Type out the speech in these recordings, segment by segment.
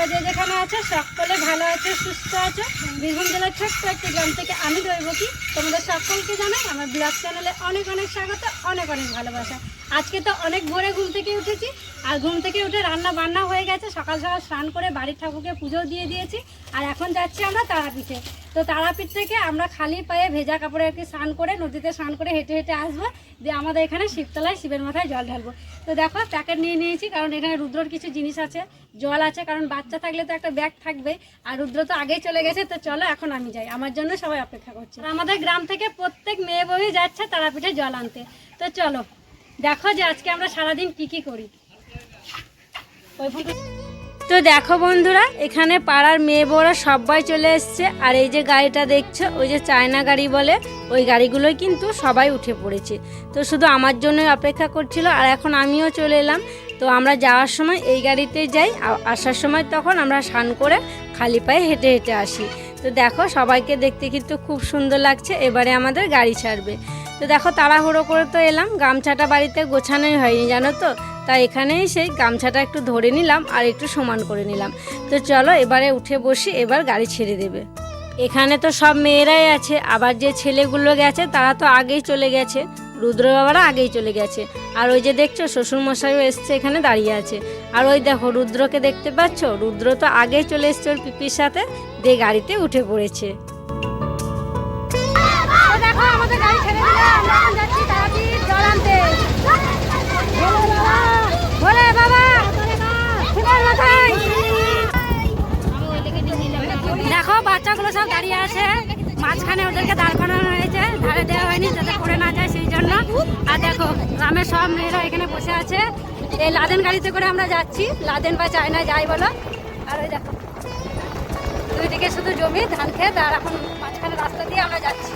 আছো, সকলে ভালো আছো, সুস্থ আছো। বীরভূম জেলার ছোট্ট একটি গ্রাম থেকে আমি দৈবকী তোমাদের সকলকে জানাই আমার ব্লগ চ্যানেলে অনেক অনেক স্বাগত, অনেক অনেক ভালোবাসা। আজকে তো অনেক ভোরে ঘুম থেকে উঠেছি, আর ঘুম থেকে উঠে রান্না বান্না হয়ে গেছে। সকাল সকাল স্নান করে বাড়ির ঠাকুরকে পুজো দিয়ে দিয়েছি, আর এখন যাচ্ছি আমরা তারাপীঠে। তো তারাপীঠ থেকে আমরা খালি পায়ে ভেজা কাপড়ে কি স্নান করে, নদীতে স্নান করে হেঁটে হেঁটে আসব। দিয়ে আমাদের এখানে শিবতলায় শিবের মাথায় জল ঢালবো। তো দেখো, প্যাকেট নিয়ে নিয়েছি, কারণ এখানে রুদ্রর কিছু জিনিস আছে, জল আছে, কারণ বাচ্চা থাকলে তো একটা ব্যাগ থাকবে আর রুদ্র তো আগেই চলে গেছে, তো চলো এখন আমি যাই, আমার জন্য সবাই অপেক্ষা করছে। আমাদের গ্রাম থেকে প্রত্যেক মেয়ে বউই যাচ্ছে তারাপীঠে জল আনতে, তো চলো, দেখো যে আজকে আমরা সারাদিন কি কি করি। ওই ফোনটা তো দেখো বন্ধুরা, এখানে পাড়ার মেয়ে বউরা সবাই চলে এসছে। আর এই যে গাড়িটা দেখছ, ওই যে চায়না গাড়ি বলে, ওই গাড়িগুলোই কিন্তু সবাই উঠে পড়েছে। তো শুধু আমার জন্যই অপেক্ষা করছিল, আর এখন আমিও চলে এলাম। তো আমরা যাওয়ার সময় এই গাড়িতেই যাই আসার সময় তখন আমরা স্নান করে খালি পায়ে হেঁটে হেঁটে আসি। তো দেখো, সবাইকে দেখতে কিন্তু খুব সুন্দর লাগছে, এবারে আমাদের গাড়ি ছাড়বে। তো দেখো, তাড়াহুড়ো করে তো এলাম, গামছাটা বাড়িতে গোছানোই হয়নি, জানো তো? তাই এখানেই সেই গামছাটা একটু ধরে নিলাম আর একটু সমান করে নিলাম। তো চলো এবারে উঠে বসি, এবার গাড়ি ছেড়ে দেবে। এখানে তো সব মেয়েরাই আছে, আবার যে ছেলেগুলো গেছে তারা তো আগেই চলে গেছে। রুদ্র বাবারা আগেই চলে গেছে। আর ওই যে দেখছ, শ্বশুরমশাইও এসছে এখানে দাঁড়িয়ে আছে। আর ওই দেখো, রুদ্রকে দেখতে পাচ্ছ? রুদ্র তো আগেই চলে এসছে ওর পিপির সাথে, দিয়ে গাড়িতে উঠে পড়েছে। দেখো আমাদের গাড়ি ছেড়ে দিলে আমরা এখন যাচ্ছি তারাপীঠ জল আনতে ভোলে বাবা শিবের মাথায় দেখো বাচ্চাগুলো সব দাঁড়িয়ে আছে। মাঝখানে ওদেরকে দাঁড় করানো হয়েছে। ধারে দেওয়া হয়নি যাতে পড়ে না যায় সেই জন্য। আর দেখো, গ্রামের সব মেয়েরা এখানে বসে আছে। এই লাদেন গাড়িতে করে আমরা যাচ্ছি। লাদেন বা চায়না যাই বলো। আর ওই দেখো দুইদিকে শুধু জমি, ধান খেত আর এখন মাঝখানে রাস্তা দিয়ে আমরা যাচ্ছি।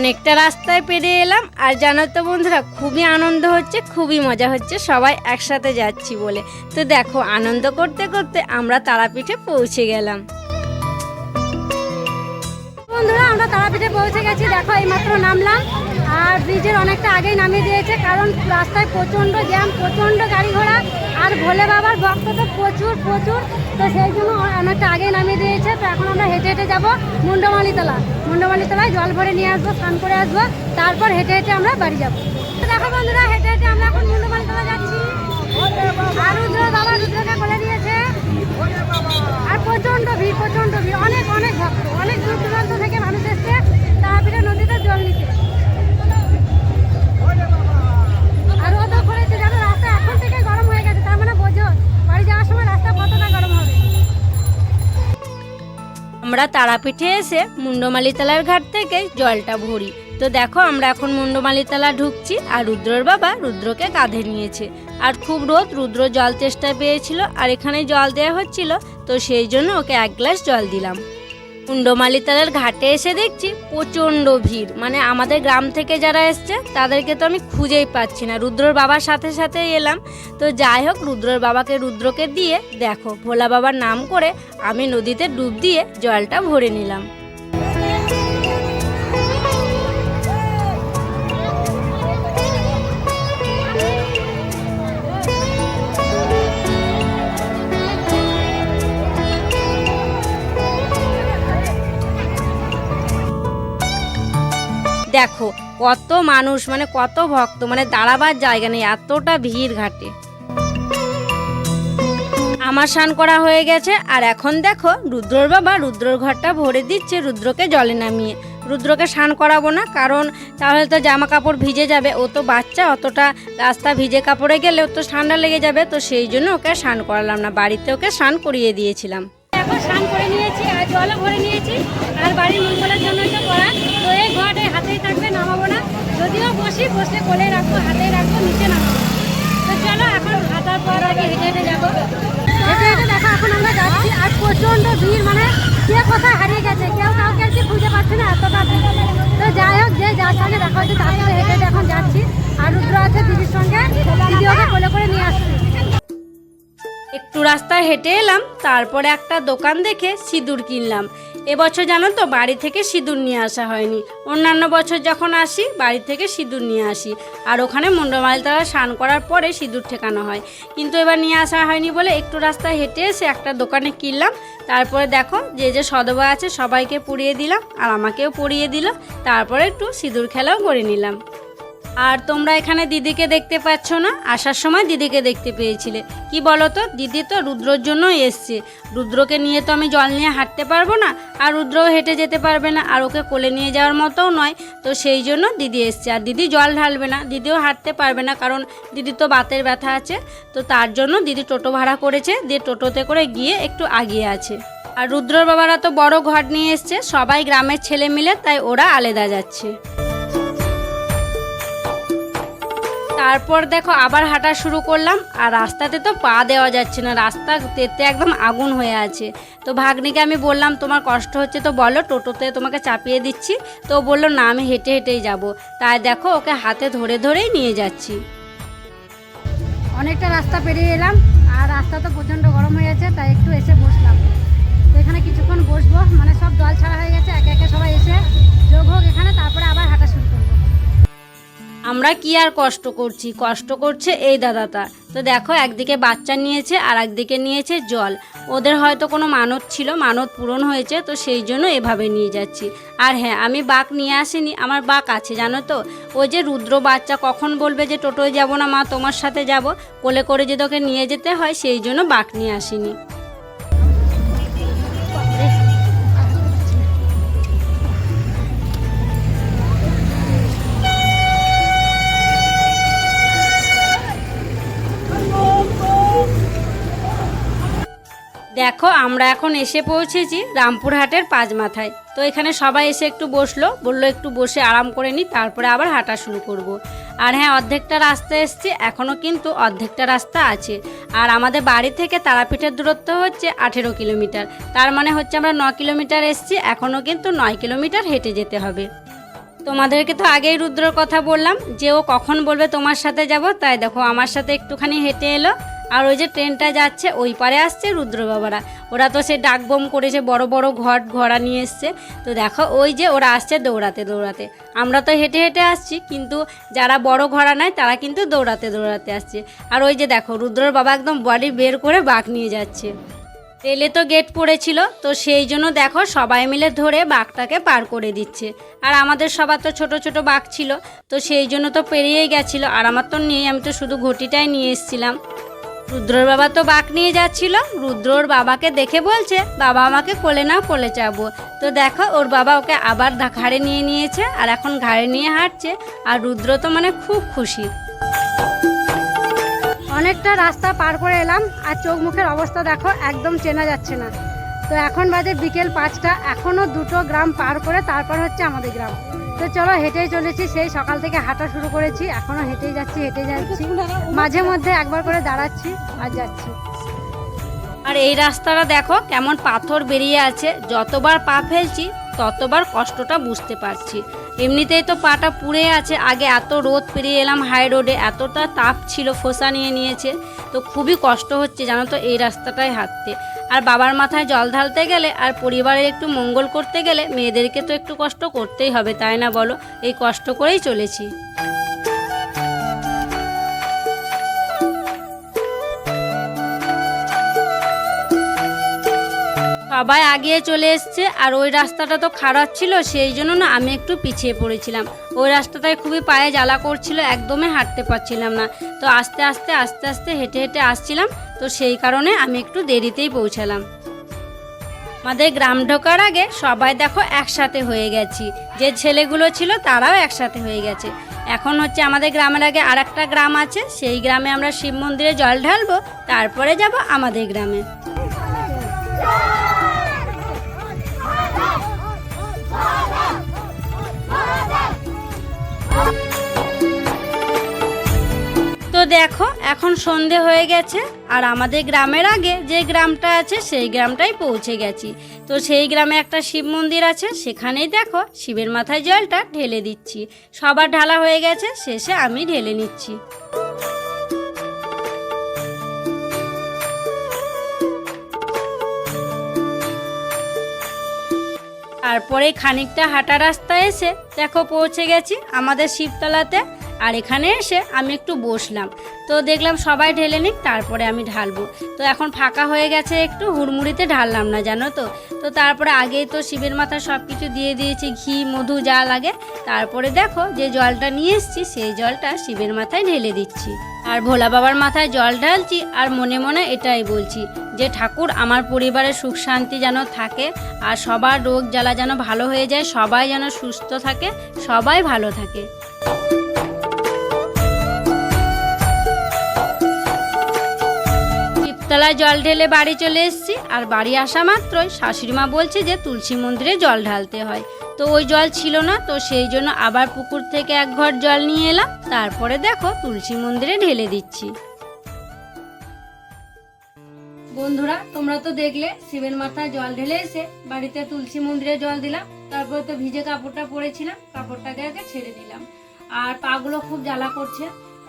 অনেকটা রাস্তায় পেরিয়ে এলাম, আর জানো তো বন্ধুরা, খুবই আনন্দ হচ্ছে, খুবই মজা হচ্ছে, সবাই একসাথে যাচ্ছি বলে। তো দেখো, আনন্দ করতে করতে আমরা তারাপীঠে পৌঁছে গেলাম। বন্ধুরা, আমরা তারাপীঠে পৌঁছে গেছি, দেখো এইমাত্র নামলাম, আর ব্রিজের অনেকটা আগেই নামিয়ে দিয়েছে, কারণ রাস্তায় প্রচণ্ড জ্যাম প্রচণ্ড গাড়ি ঘোড়া আর ভোলে বাবার ভক্ত তো প্রচুর প্রচুর। তো সেই জন্য অনেকটা আগেই নামিয়ে দিয়েছে। তো এখন আমরা হেঁটে হেঁটে যাব মুন্ডমালিতলা মুন্ডমালিতলায় জল ভরে নিয়ে আসব, স্নান করে আসব। তারপর হেঁটে হেঁটে আমরা বাড়ি যাব। দেখো বন্ধুরা, হেঁটে হেঁটে আমরা এখন মুন্ডমালিতলা যাচ্ছি। আর রুদ্র বাবা রুদ্রকে বলে দিয়েছে আমরা তারাপীঠে এসে মুন্ডমালিতলার ঘাট থেকে জলটা ভরি। তো দেখো, আমরা এখন মুন্ডমালিতলা ঢুকছি আর রুদ্রর বাবা রুদ্রকে কাঁধে নিয়েছে। আর খুব রোদ, রুদ্র জল চেষ্টা পেয়েছিল আর এখানে জল দেওয়া হচ্ছিল, তো সেই জন্য ওকে এক গ্লাস জল দিলাম। মুন্ডমালিতলার ঘাটে এসে দেখছি প্রচণ্ড ভিড়। মানে আমাদের গ্রাম থেকে যারা এসছে, তাদেরকে তো আমি খুঁজেই পাচ্ছি না। রুদ্রর বাবার সাথে সাথে এলাম। তো যাই হোক, রুদ্রর বাবাকে রুদ্রকে দিয়ে দেখো, ভোলা বাবার নাম করে আমি নদীতে ডুব দিয়ে জলটা ভরে নিলাম। দেখো, কত মানুষ মানে কত ভক্ত মানে দাঁড়াবার জায়গা নেই, এতটা ভিড় ঘাটে। আমার স্নান করা হয়ে গেছে, আর এখন দেখো, রুদ্রর বাবা রুদ্রর ঘরটা ভরে দিচ্ছে, রুদ্রকে জলে নামিয়ে। রুদ্রকে স্নান করাবো না, কারণ তাহলে তো জামা কাপড় ভিজে যাবে, ও তো বাচ্চা, অতটা রাস্তা ভিজে কাপড়ে গেলে ও তো ঠান্ডা লেগে যাবে, তো সেই জন্য ওকে স্নান করালাম না, বাড়িতে ওকে স্নান করিয়ে দিয়েছিলাম। এখন স্নান করে নিয়েছি, আর জলও ভরে নিয়েছি, আর বাড়ির মঙ্গলের জন্য করা তো এই ঘরটা হাতেই থাকবে নামাবো না যদিও বসি বসলে কোলে রাখব হাতে রাখব নিচে নামাবো তো চলো, এখন হাতার পর আগে হেঁটে হেঁটে যাব। হেঁটে হেঁটে দেখো, এখন আমরা যাচ্ছি। আর প্রচণ্ড ভিড় মানে কে কোথায় হারিয়ে গেছে? কেউ কাউকে আর কি খুঁজে পাচ্ছে না, এতটা ভিড়। তো যাই হোক, যে যার সঙ্গে দেখা হচ্ছে তার সঙ্গে হেঁটে হেঁটে এখন যাচ্ছি। আর রুদ্র আছে দিদির সঙ্গে। দিদি ওকে কোলে করে নিয়ে আসছি। একটু রাস্তায় হেঁটে এলাম, তারপরে একটা দোকান দেখে সিঁদুর কিনলাম। এবছর জানো তো, বাড়ি থেকে সিঁদুর নিয়ে আসা হয়নি। অন্যান্য বছর যখন আসি, বাড়ি থেকে সিঁদুর নিয়ে আসি। আর ওখানে মুন্ডমালতলা স্নান করার পরে সিঁদুর ঠেকানো হয়। কিন্তু এবার নিয়ে আসা হয়নি বলে একটু রাস্তায় হেঁটে এসে একটা দোকানে কিনলাম। তারপরে দেখো, যে যে সদবা আছে সবাইকে পুড়িয়ে দিলাম, আর আমাকেও পুড়িয়ে দিল। তারপরে একটু সিঁদুর খেলাও করে নিলাম। আর তোমরা এখানে দিদিকে দেখতে পাচ্ছ না? আসার সময় দিদিকে দেখতে পেয়েছিলে। কি বলো তো দিদি তো রুদ্রর জন্য এসছে। রুদ্রকে নিয়ে তো আমি জল নিয়ে হাঁটতে পারব না, আর রুদ্রও হেঁটে যেতে পারবে না, আর ওকে কোলে নিয়ে যাওয়ার মতোও নয়। তো সেই জন্য দিদি এসছে। আর দিদি জল ঢালবে না, দিদিও হাঁটতে পারবে না, কারণ দিদি তো বাতের ব্যথা আছে। তো তার জন্য দিদি টোটো ভাড়া করেছে, দিয়ে টোটোতে করে গিয়ে একটু আগিয়ে আছে। আর রুদ্রর বাবারা তো বড় ঘর নিয়ে এসছে, সবাই গ্রামের ছেলে মিলে, তাই ওরা আলাদা যাচ্ছে। তারপর দেখো আবার হাঁটা শুরু করলাম, আর রাস্তাতে তো পা দেওয়া যাচ্ছে না রাস্তা তেতে একদম আগুন হয়ে আছে। তো ভাগ্নিকে আমি বললাম, তোমার কষ্ট হচ্ছে তো বলো, টোটোতে তোমাকে চাপিয়ে দিচ্ছি। তো বলল, না, আমি হেঁটে হেঁটেই যাব। তাই দেখো ওকে হাতে ধরে ধরেই নিয়ে যাচ্ছি। অনেকটা রাস্তা পেরিয়ে এলাম, আর রাস্তা তো প্রচণ্ড গরম হয়ে গেছে তাই একটু এসে বসলাম। তো এখানে কিছুক্ষণ বসবো মানে সব জল ছাড়া হয়ে গেছে, একে একে সবাই এসে যোগ হোক এখানে, তারপরে আবার হাঁটা শুরু করব। আমরা কি আর কষ্ট করছি? কষ্ট করছে এই দাদাটা। তো দেখো, একদিকে বাচ্চা নিয়েছে আর একদিকে নিয়েছে জল। ওদের হয়তো কোনো মানত ছিল, মানত পূরণ হয়েছে, তো সেই জন্য এভাবে নিয়ে যাচ্ছি। আর হ্যাঁ আমি বাঘ নিয়ে আসিনি, আমার বাঘ আছে, জানো তো? ওই যে রুদ্র বাচ্চা কখন বলবে যে, টোটোয় যাব না মা, তোমার সাথে যাব? কোলে করে যে তোকে নিয়ে যেতে হয়, সেই জন্য বাঘ নিয়ে আসিনি। দেখো, আমরা এখন এসে পৌঁছেছি রামপুরহাটের পাঁচ মাথায় তো এখানে সবাই এসে একটু বসল, বলল একটু বসে আরাম করে নিই, তারপরে আবার হাঁটা শুরু করব। আর হ্যাঁ অর্ধেকটা রাস্তা এসছে এখনও কিন্তু অর্ধেকটা রাস্তা আছে। আর আমাদের বাড়ি থেকে তারাপীঠের দূরত্ব হচ্ছে আঠেরো কিলোমিটার। তার মানে হচ্ছে আমরা ন কিলোমিটার এসছি এখনও কিন্তু নয় কিলোমিটার হেঁটে যেতে হবে। তোমাদেরকে তো আগেই রুদ্রর কথা বললাম, যে ও কখন বলবে তোমার সাথে যাব, তাই দেখো, আমার সাথে একটুখানি হেঁটে এলো। আর ওই যে ট্রেনটা যাচ্ছে, ওই পারে আসছে রুদ্র বাবারা ওরা তো সে ডাকবম করেছে বড় বড় ঘট ঘোড়া নিয়ে এসছে। তো দেখো, ওই যে ওরা আসছে দৌড়াতে দৌড়াতে। আমরা তো হেঁটে হেঁটে আসছি, কিন্তু যারা বড় ঘোড়া নেয়, তারা কিন্তু দৌড়াতে দৌড়াতে আসছে। আর ওই যে দেখো রুদ্রর বাবা একদম বডি বের করে বাঘ নিয়ে যাচ্ছে। রেলে তো গেট পড়েছিল, তো সেই জন্য দেখো, সবাই মিলে ধরে বাঘটাকে পার করে দিচ্ছে। আর আমাদের সবার তো ছোট ছোট বাঘ ছিল, তো সেই জন্য তো পেরিয়েই গেছিল। আর আমার তো নেই, আমি তো শুধু ঘটিটাই নিয়ে এসেছিলাম। রুদ্রর বাবা তো বাঘ নিয়ে যাচ্ছিল। রুদ্রর বাবাকে দেখে বলছে, বাবা আমাকে কোলে নাও কোলে চাবো তো দেখো, ওর বাবা ওকে আবার ঘাড়ে নিয়ে নিয়েছে আর এখন ঘাড়ে নিয়ে হাঁটছে আর রুদ্র তো মানে খুব খুশি। অনেকটা রাস্তা পার করে এলাম আর চোখ মুখের অবস্থা দেখো, একদম চেনা যাচ্ছে না। তো এখন বাজে বিকেল পাঁচটা এখনও দুটো গ্রাম পার করে তারপর হচ্ছে আমাদের গ্রাম। তো চলো হেঁটেই চলেছি, সেই সকাল থেকে হাঁটা শুরু করেছি এখনও হেঁটেই যাচ্ছি হেঁটে যাচ্ছি। মাঝে মধ্যে একবার করে দাঁড়াচ্ছি আর যাচ্ছি। আর এই রাস্তাটা দেখো কেমন পাথর বেরিয়ে আছে, যতবার পা ফেলছি ততবার কষ্টটা বুঝতে পারছি। এমনিতেই তো পাটা পুড়ে আছে। আগে এত রোদ পেরিয়ে এলাম হাই রোডে এতটা তাপ ছিল, ফোসা নিয়ে নিয়েছে। তো খুবই কষ্ট হচ্ছে জানো তো এই রাস্তাটায় হাঁটতে। আর বাবার মাথায় জল ঢালতে গেলে আর পরিবারের একটু মঙ্গল করতে গেলে মেয়েদেরকে তো একটু কষ্ট করতেই হবে, তাই না বলো? এই কষ্ট করেই চলেছি। সবাই আগিয়ে চলে এসছে আর ওই রাস্তাটা তো খারাপ ছিল, সেই জন্য না আমি একটু পিছিয়ে পড়েছিলাম। ওই রাস্তাটায় খুবই পায়ে জ্বালা করছিল, একদমই হাঁটতে পারছিলাম না। তো আস্তে আস্তে আস্তে আস্তে হেঁটে হেঁটে আসছিলাম, তো সেই কারণে আমি একটু দেরিতেই পৌঁছালাম। আমাদের গ্রাম ঢোকার আগে সবাই দেখো একসাথে হয়ে গেছি। যে ছেলেগুলো ছিল তারাও একসাথে হয়ে গেছে। এখন হচ্ছে আমাদের গ্রামের আগে আর একটা গ্রাম আছে, সেই গ্রামে আমরা শিব মন্দিরে জল ঢালবো, তারপরে যাব আমাদের গ্রামে। তো দেখো, এখন সন্ধে হয়ে গেছে, আর আমাদের গ্রামের আগে যে গ্রামটা আছে, সেই গ্রামটাই পৌঁছে গেছি। তো সেই গ্রামে একটা শিব মন্দির আছে, সেখানেই দেখো, শিবের মাথায় জলটা ঢেলে দিচ্ছি। সবার ঢালা হয়ে গেছে, শেষে আমি ঢেলে নিচ্ছি। তারপরে খানিকটা হাঁটা রাস্তা এসে দেখো পৌঁছে গেছি আমাদের শিবতলাতে। আর এখানে এসে আমি একটু বসলাম। তো দেখলাম সবাই ঢেলে নিক, তারপরে আমি ঢালবো। তো এখন ফাঁকা হয়ে গেছে একটু, হুড়মুড়িতে ঢাললাম না, জানো তো? তো তারপরে আগেই তো শিবের মাথায় সব কিছু দিয়ে দিয়েছি, ঘি, মধু যা লাগে। তারপরে দেখো যে জলটা নিয়ে এসেছি, সেই জলটা শিবের মাথায় ঢেলে দিচ্ছি। আর ভোলা বাবার মাথায় জল ঢালছি, আর মনে মনে এটাই বলছি যে ঠাকুর, আমার পরিবারের সুখ শান্তি যেন থাকে, আর সবার রোগ জ্বালা যেন ভালো হয়ে যায়, সবাই যেন সুস্থ থাকে, সবাই ভালো থাকে। শিবতলায় জল ঢেলে বাড়ি চলে এসেছি। আর বাড়ি আসা মাত্রই শাশুড়ি মা বলছে যে তুলসী মন্দিরে জল ঢালতে হয়। তো ওই জল ছিল না, তো সেই জন্য আবার পুকুর থেকে এক ঘর জল নিয়ে এলাম। তারপরে দেখো তুলসী মন্দিরে ঢেলে দিচ্ছি। বন্ধুরা, তোমরা তো দেখলে, শিবের মাথায় জল ঢেলে এসে বাড়িতে তুলসী মন্দিরে জল দিলাম। তারপরে তো ভিজে কাপড়টা পরেছিলাম, কাপড়টাকে আগে ছেড়ে দিলাম। আর পাগুলো খুব জ্বালা করছে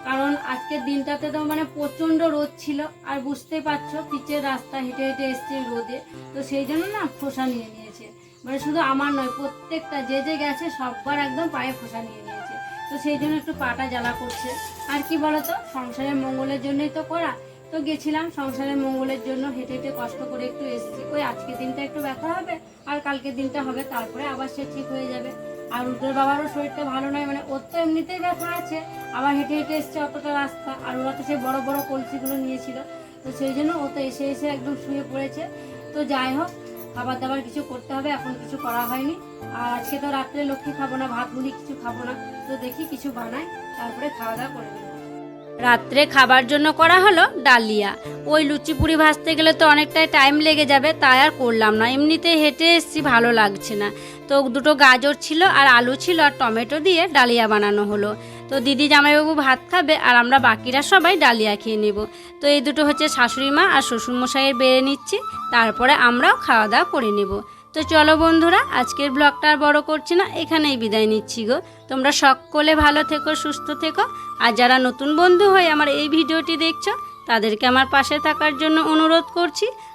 কারণ আজকের দিনটাতে তো মানে প্রচণ্ড রোদ ছিল, আর বুঝতেই পারছ পিচের রাস্তা হেঁটে হেঁটে এসছে রোদে, তো সেই জন্য না খোসা নিয়ে নিয়েছে। মানে শুধু আমার নয়, প্রত্যেকটা যে যে গেছে সববার একদম পায়ে খোসা নিয়ে নিয়েছে। তো সেই জন্য একটু পাটা জ্বালা করছে। আর কি বলতো, সংসারের মঙ্গলের জন্যই তো করা। তো গেছিলাম, সংসারের মঙ্গলের জন্য হেঁটে হেঁটে কষ্ট করে একটু এসেছি। ওই আজকের দিনটা একটু ব্যথা হবে? আর কালকের দিনটা হবে, তারপরে আবার সে ঠিক হয়ে যাবে। আর রুদ্রের বাবারও শরীরটা ভালো নয় মানে ওর তো এমনিতেই ব্যথা আছে, আবার হেঁটে হেঁটে এসছে অতটা রাস্তা, আর ওরা তো সেই বড় বড় কলসিগুলো নিয়েছিল। তো সেই জন্য ও তো এসে এসে একদম শুয়ে পড়েছে। তো যাই হোক, খাবার দাবার কিছু করতে হবে, এখন কিছু করা হয়নি। আর আজকে তো রাত্রে লক্ষ্মী খাব না, ভাত, মুড়ি কিছু খাব না। তো দেখি কিছু বানাই, তারপরে খাওয়া দাওয়া করে নেব। রাত্রে খাবার জন্য করা হলো ডালিয়া। ওই লুচি পুরি ভাজতে গেলে তো অনেকটাই টাইম লেগে যাবে, তাই আর করলাম না। এমনিতে হেঁটে এসেছি, ভালো লাগছে না। তো দুটো গাজর ছিল আর আলু ছিল আর টমেটো দিয়ে ডালিয়া বানানো হলো। তো দিদি জামাইবাবু ভাত খাবে আর আমরা বাকিরা সবাই ডালিয়া খেয়ে নেব। তো এই দুটো হচ্ছে শাশুড়ি মা আর শ্বশুরমশাইয়ের বেড়ে নিচ্ছি, তারপরে আমরাও খাওয়া দাওয়া করে নেব। তো চলো বন্ধুরা, আজকের ব্লগটা আর বড় করছি না, এখানেই বিদায় নিচ্ছি গো। তোমরা সকলে ভালো থেকো, সুস্থ থেকো। আর যারা নতুন বন্ধু হয়ে আমার এই ভিডিওটি দেখছ, তাদেরকে আমার পাশে থাকার জন্য অনুরোধ করছি।